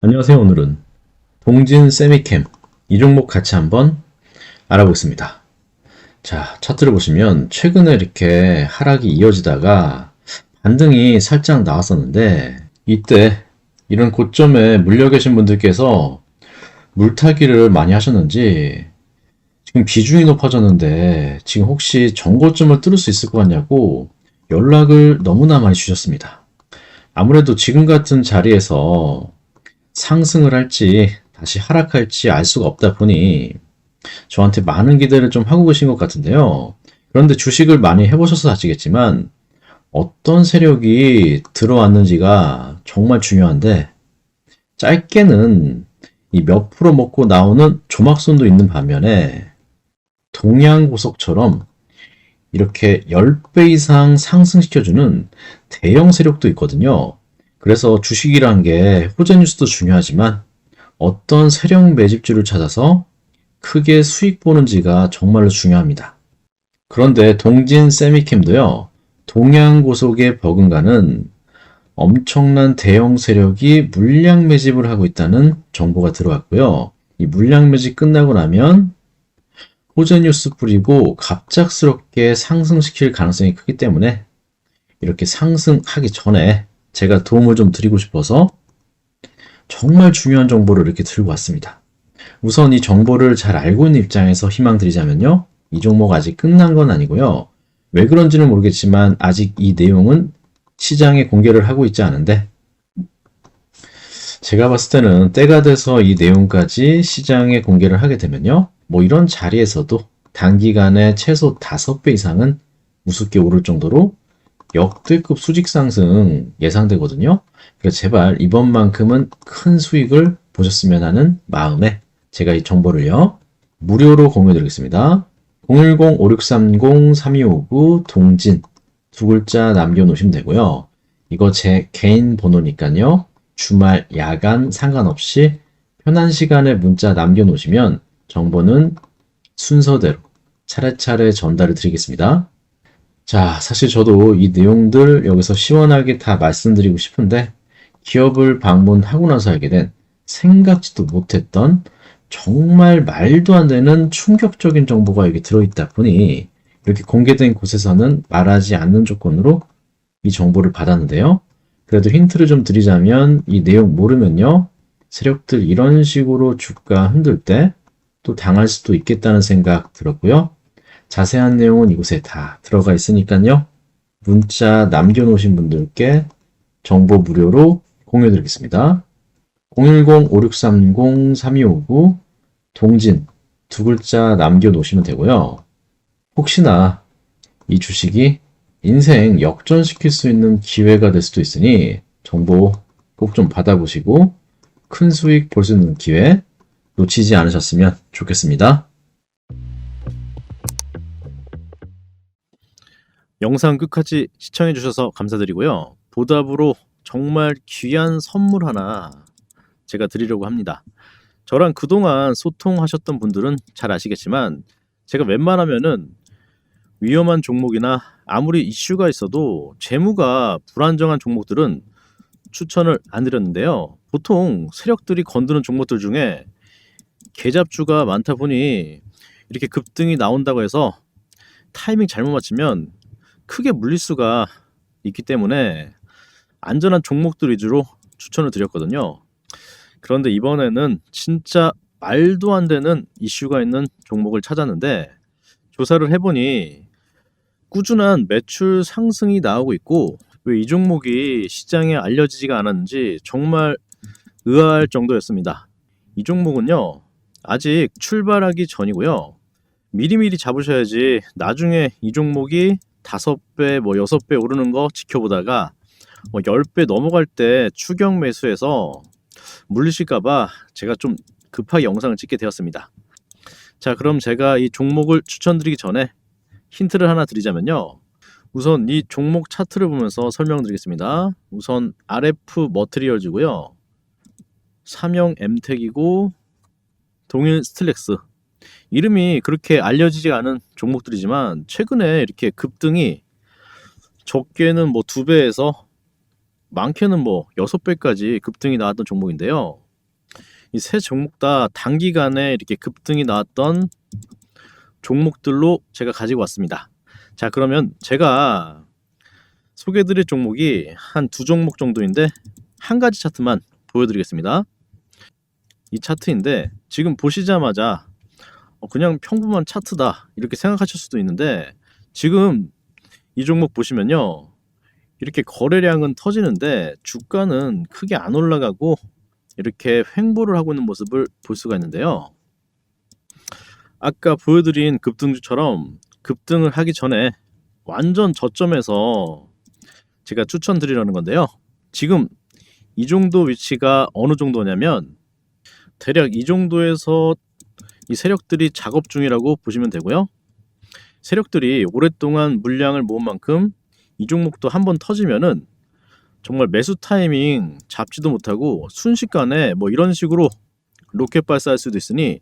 안녕하세요. 오늘은 동진 세미캠 이 종목 같이 한번 알아보겠습니다. 자, 차트를 보시면 최근에 이렇게 하락이 이어지다가 반등이 살짝 나왔었는데 이때 이런 고점에 물려 계신 분들께서 물타기를 많이 하셨는지 지금 비중이 높아졌는데 지금 혹시 정고점을 뚫을 수 있을 것 같냐고 연락을 너무나 많이 주셨습니다. 아무래도 지금 같은 자리에서 상승을 할지 다시 하락할지 알 수가 없다 보니 저한테 많은 기대를 좀 하고 계신 것 같은데요. 그런데 주식을 많이 해보셔서 아시겠지만 어떤 세력이 들어왔는지가 정말 중요한데 짧게는 이 몇 프로 먹고 나오는 조막손도 있는 반면에 동양고속처럼 이렇게 10배 이상 상승시켜주는 대형 세력도 있거든요. 그래서 주식이란 게 호재 뉴스도 중요하지만 어떤 세력 매집주를 찾아서 크게 수익 보는지가 정말로 중요합니다. 그런데 동진 세미캠도요, 동양고속에 버금가는 엄청난 대형 세력이 물량 매집을 하고 있다는 정보가 들어왔고요. 이 물량 매집 끝나고 나면 호재 뉴스 뿌리고 갑작스럽게 상승시킬 가능성이 크기 때문에 이렇게 상승하기 전에 제가 도움을 좀 드리고 싶어서 정말 중요한 정보를 이렇게 들고 왔습니다. 우선 이 정보를 잘 알고 있는 입장에서 희망 드리자면요. 이 종목 아직 끝난 건 아니고요. 왜 그런지는 모르겠지만 아직 이 내용은 시장에 공개를 하고 있지 않은데 제가 봤을 때는 때가 돼서 이 내용까지 시장에 공개를 하게 되면요. 뭐 이런 자리에서도 단기간에 최소 5배 이상은 우습게 오를 정도로 역대급 수직 상승 예상되거든요. 그러니까 제발 이번만큼은 큰 수익을 보셨으면 하는 마음에 제가 이 정보를요. 무료로 공유해 드리겠습니다. 010-5630-3259 동진 두 글자 남겨놓으시면 되고요. 이거 제 개인 번호니까요. 주말, 야간 상관없이 편한 시간에 문자 남겨놓으시면 정보는 순서대로 차례차례 전달을 드리겠습니다. 자, 사실 저도 이 내용들 여기서 시원하게 다 말씀드리고 싶은데 기업을 방문하고 나서 알게 된 생각지도 못했던 정말 말도 안 되는 충격적인 정보가 여기 들어있다 보니 이렇게 공개된 곳에서는 말하지 않는 조건으로 이 정보를 받았는데요. 그래도 힌트를 좀 드리자면 이 내용 모르면요. 세력들 이런 식으로 주가 흔들 때 또 당할 수도 있겠다는 생각 들었고요. 자세한 내용은 이곳에 다 들어가 있으니까요. 문자 남겨놓으신 분들께 정보 무료로 공유 드리겠습니다. 010-5630-3259 동진 두 글자 남겨놓으시면 되고요. 혹시나 이 주식이 인생 역전시킬 수 있는 기회가 될 수도 있으니 정보 꼭 좀 받아보시고 큰 수익 볼 수 있는 기회 놓치지 않으셨으면 좋겠습니다. 영상 끝까지 시청해 주셔서 감사드리고요. 보답으로 정말 귀한 선물 하나 제가 드리려고 합니다. 저랑 그동안 소통하셨던 분들은 잘 아시겠지만 제가 웬만하면은 위험한 종목이나 아무리 이슈가 있어도 재무가 불안정한 종목들은 추천을 안 드렸는데요. 보통 세력들이 건드는 종목들 중에 계잡주가 많다 보니 이렇게 급등이 나온다고 해서 타이밍 잘못 맞추면 크게 물릴 수가 있기 때문에 안전한 종목들 위주로 추천을 드렸거든요. 그런데 이번에는 진짜 말도 안 되는 이슈가 있는 종목을 찾았는데 조사를 해보니 꾸준한 매출 상승이 나오고 있고 왜 이 종목이 시장에 알려지지가 않았는지 정말 의아할 정도였습니다. 이 종목은요 아직 출발하기 전이고요 미리미리 잡으셔야지 나중에 이 종목이 다섯 배, 뭐 여섯 배 오르는 거 지켜보다가 뭐 10배 넘어갈 때 추격 매수해서 물리실까봐 제가 좀 급하게 영상을 찍게 되었습니다. 자, 그럼 제가 이 종목을 추천드리기 전에 힌트를 하나 드리자면요. 우선 이 종목 차트를 보면서 설명드리겠습니다. 우선 RF 머트리얼즈고요. 삼형 엠텍이고 동일 스틸렉스 이름이 그렇게 알려지지 않은 종목들이지만 최근에 이렇게 급등이 적게는 뭐 두 배에서 많게는 뭐 여섯 배까지 급등이 나왔던 종목인데요. 이 세 종목 다 단기간에 이렇게 급등이 나왔던 종목들로 제가 가지고 왔습니다. 자, 그러면 제가 소개해드릴 종목이 한 두 종목 정도인데 한 가지 차트만 보여드리겠습니다. 이 차트인데 지금 보시자마자 어, 그냥 평범한 차트다 이렇게 생각하실 수도 있는데 지금 이 종목 보시면요 이렇게 거래량은 터지는데 주가는 크게 안 올라가고 이렇게 횡보를 하고 있는 모습을 볼 수가 있는데요. 아까 보여드린 급등주처럼 급등을 하기 전에 완전 저점에서 제가 추천드리려는 건데요. 지금 이 정도 위치가 어느 정도냐면 대략 이 정도에서 이 세력들이 작업 중이라고 보시면 되고요. 세력들이 오랫동안 물량을 모은 만큼 이 종목도 한 번 터지면은 정말 매수 타이밍 잡지도 못하고 순식간에 뭐 이런 식으로 로켓 발사할 수도 있으니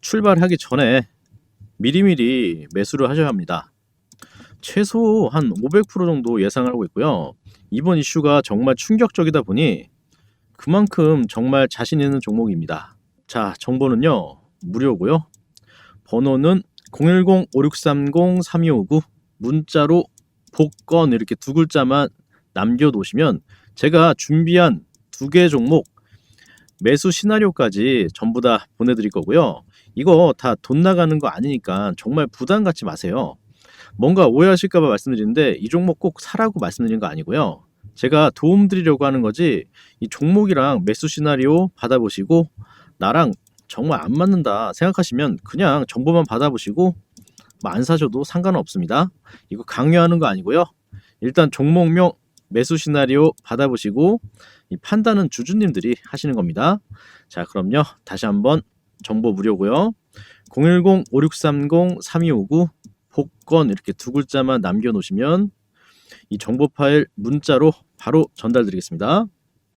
출발하기 전에 미리미리 매수를 하셔야 합니다. 최소 한 500% 정도 예상을 하고 있고요. 이번 이슈가 정말 충격적이다 보니 그만큼 정말 자신 있는 종목입니다. 자, 정보는요. 무료고요. 번호는 010-5630-3259 문자로 복권 이렇게 두 글자만 남겨놓으시면 제가 준비한 두 개 종목 매수 시나리오까지 전부 다 보내드릴 거고요. 이거 다 돈 나가는 거 아니니까 정말 부담 갖지 마세요. 뭔가 오해하실까봐 말씀드리는데 이 종목 꼭 사라고 말씀드린 거 아니고요. 제가 도움 드리려고 하는 거지 이 종목이랑 매수 시나리오 받아보시고 나랑 정말 안 맞는다 생각하시면 그냥 정보만 받아보시고 뭐안 사셔도 상관없습니다. 이거 강요하는 거 아니고요. 일단 종목명 매수 시나리오 받아보시고 이 판단은 주주님들이 하시는 겁니다. 자, 그럼요. 다시 한번 정보 무료고요. 010-5630-3259 복권 이렇게 두 글자만 남겨놓으시면 이 정보 파일 문자로 바로 전달드리겠습니다.